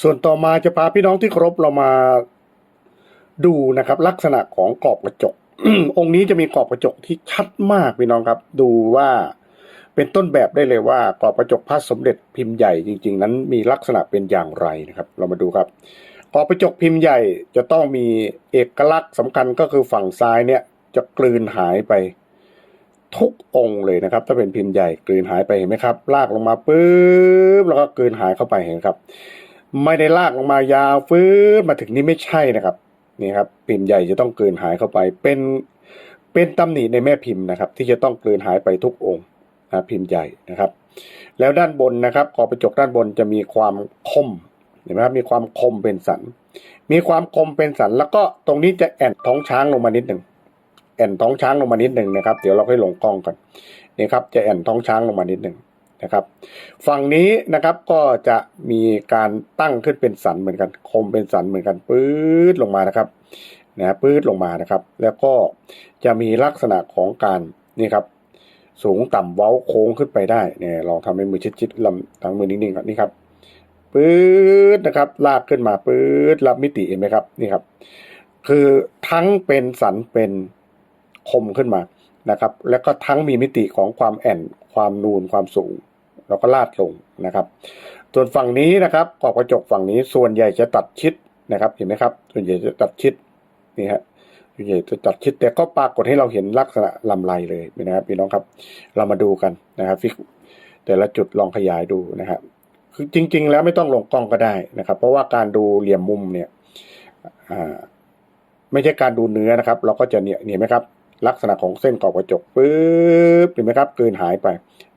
ส่วนต่อมาจะพาพี่น้องที่เคารพเรามาดูนะครับ ลักษณะของกรอบกระจก องค์นี้จะมีกรอบกระจกที่ชัดมากพี่น้องครับ ดูว่าเป็นต้นแบบได้เลยว่ากรอบกระจกพระสมเด็จพิมพ์ใหญ่จริง ๆ นั้นมีลักษณะเป็นอย่างไรนะครับ เรามาดูครับกรอบกระจกพิมพ์ใหญ่จะต้องมีเอกลักษณ์สำคัญก็คือฝั่งซ้ายเนี่ยจะกลืนหายไปทุกองค์เลยนะครับ ถ้าเป็นพิมพ์ใหญ่กลืนหายไปเห็นไหมครับ ลากลงมาปุ๊บแล้วก็กลืนหายเข้าไปเห็นครับ ไม่ได้ลากลงมายาวฟื้นมาถึงนี้ไม่ใช่นะครับนี่ครับพิมพ์ใหญ่จะต้องเกลืนหายเข้าไปเป็นเป็นตำหนิในแม่พิมพ์นะครับ ที่จะต้องเกลืนหายไปทุกองค์นะพิมพ์ใหญ่นะครับ แล้วด้านบนนะครับขอบกระจกด้านบนจะมีความคมเห็นไหมครับมีความคมเป็นสัน มีความคมเป็นสัน แล้วก็ตรงนี้จะแอนท้องช้างลงมานิดหนึ่งแอนท้องช้างลงมานิดหนึ่งนะครับ เดี๋ยวเราค่อยลงกล้องกันนี่ครับจะแอนท้องช้างลงมานิดหนึ่ง นะครับ ฝั่งนี้นะครับก็จะมีการตั้งขึ้นเป็นสันเหมือนกัน คมเป็นสันเหมือนกันปื๊ดลงมานะครับนะปื๊ดลงมานะครับ แล้วก็จะมีลักษณะของการนี่ครับสูงต่ำเว้าโค้งขึ้นไปได้เนี่ยลองทำให้มือชิดๆลำทั้งมือนิ่งๆครับนี่ครับปื๊ดนะครับลากขึ้นมาปื๊ดรับมิติเห็นไหมครับนี่ครับ คือทั้งเป็นสันเป็นคมขึ้นมานะครับ แล้วก็ทั้งมีมิติของความแอนความนูนความสูง แล้วก็ลาดลงนะครับ ส่วนฝั่งนี้นะครับขอบกระจกฝั่งนี้ส่วนใหญ่จะตัดชิดนะครับ เห็นไหมครับ ส่วนใหญ่จะตัดชิดนี่ฮะส่วนใหญ่จะตัดชิดแต่ก็ปรากฏให้เราเห็นลักษณะลำไรเลยนะครับพี่น้องครับ เรามาดูกันนะครับฟิกแต่ละจุดลองขยายดูนะครับคือจริง ๆ แล้วไม่ต้องลงกล้องก็ได้นะครับ เพราะว่าการดูเหลี่ยมมุมเนี่ยไม่ใช่การดูเนื้อนะครับ เราก็จะเนี่ยเห็นไหมครับลักษณะของเส้นขอบกระจกปึ๊บเห็นไหมครับกลืนหายไป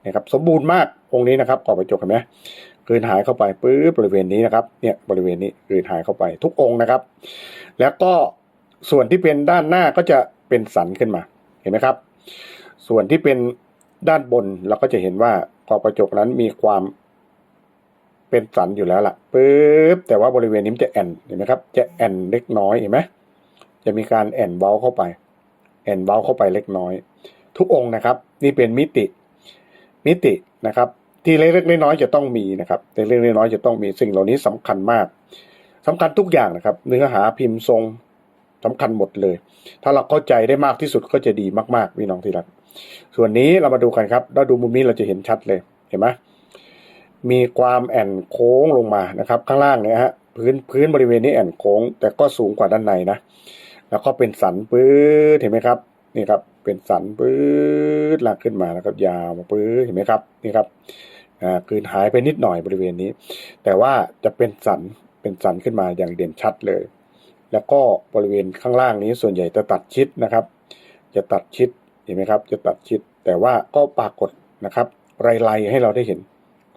นะครับสมบูรณ์มากองค์นี้นะครับกรอบกระจกเห็นไหมกลืนหายเข้าไปปื๊บบริเวณนี้นะครับเนี่ยบริเวณนี้กลืนหายเข้าไปทุกองค์นะครับ แล้วก็ส่วนที่เป็นด้านหน้าก็จะเป็นสันขึ้นมาเห็นไหมครับ ส่วนที่เป็นด้านบนเราก็จะเห็นว่ากรอบกระจกนั้นมีความเป็นสันอยู่แล้วล่ะปึ๊บแต่ว่าบริเวณนี้จะแอนเห็นไหมครับ จะแอนเล็กน้อยเห็นไหมจะมีการแอนเบ้าเข้าไป แอนเบ้าเข้าไปเล็กน้อย ทุกองนะครับ นี่เป็นมิติ มิตินะครับ ที่เล็กๆน้อยๆจะต้องมีนะครับเล็กๆน้อยๆจะต้องมีสิ่งเหล่านี้สำคัญมากสำคัญทุกอย่างนะครับ เนื้อหาพิมพ์ทรงสำคัญหมดเลย ถ้าเราเข้าใจได้มากที่สุดก็จะดีมากๆพี่น้องที่รัก ส่วนนี้เรามาดูกันครับเราดูมุมนี้เราจะเห็นชัดเลยเห็นไหมมีความแอนโค้งลงมานะครับ ข้างล่างเนี่ยฮะพื้นพื้นบริเวณนี้แอนโค้ง แต่ก็สูงกว่าด้านในนะแล้วก็เป็นสันปื้ดเห็นไหมครับนี่ครับ เป็นสันปื้ดลากขึ้นมาแล้วก็ยาวมาปื้ดเห็นไหมครับนี่ครับอ่ากลืนหายไปนิดหน่อยบริเวณนี้ แต่ว่าจะเป็นสันเป็นสันขึ้นมาอย่างเด่นชัดเลย แล้วก็บริเวณข้างล่างนี้ส่วนใหญ่จะตัดชิดนะครับ จะตัดชิดเห็นไหมครับ จะตัดชิด แต่ว่าก็ปรากฏนะครับลายลายให้เราได้เห็น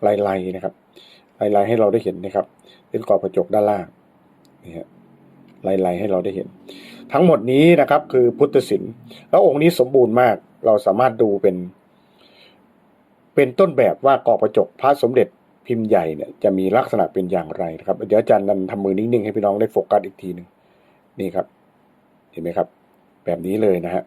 ลายลายนะครับลายลายให้เราได้เห็นนะครับเป็นกรอบกระจกด้านล่างนี่ฮะลายลายให้เราได้เห็น ทั้งหมดนี้นะครับคือพุทธศิลป์แล้วองค์นี้สมบูรณ์มากเราสามารถดูเป็น เป็นต้นแบบว่ากรอบกระจกพระสมเด็จพิมพ์ใหญ่เนี่ยจะมีลักษณะเป็นอย่างไรนะครับเดี๋ยวอาจารย์นันทำมือนิ่งๆให้พี่น้องได้โฟกัสอีกทีหนึ่งนี่ครับ เห็นไหมครับ แบบนี้เลยนะฮะ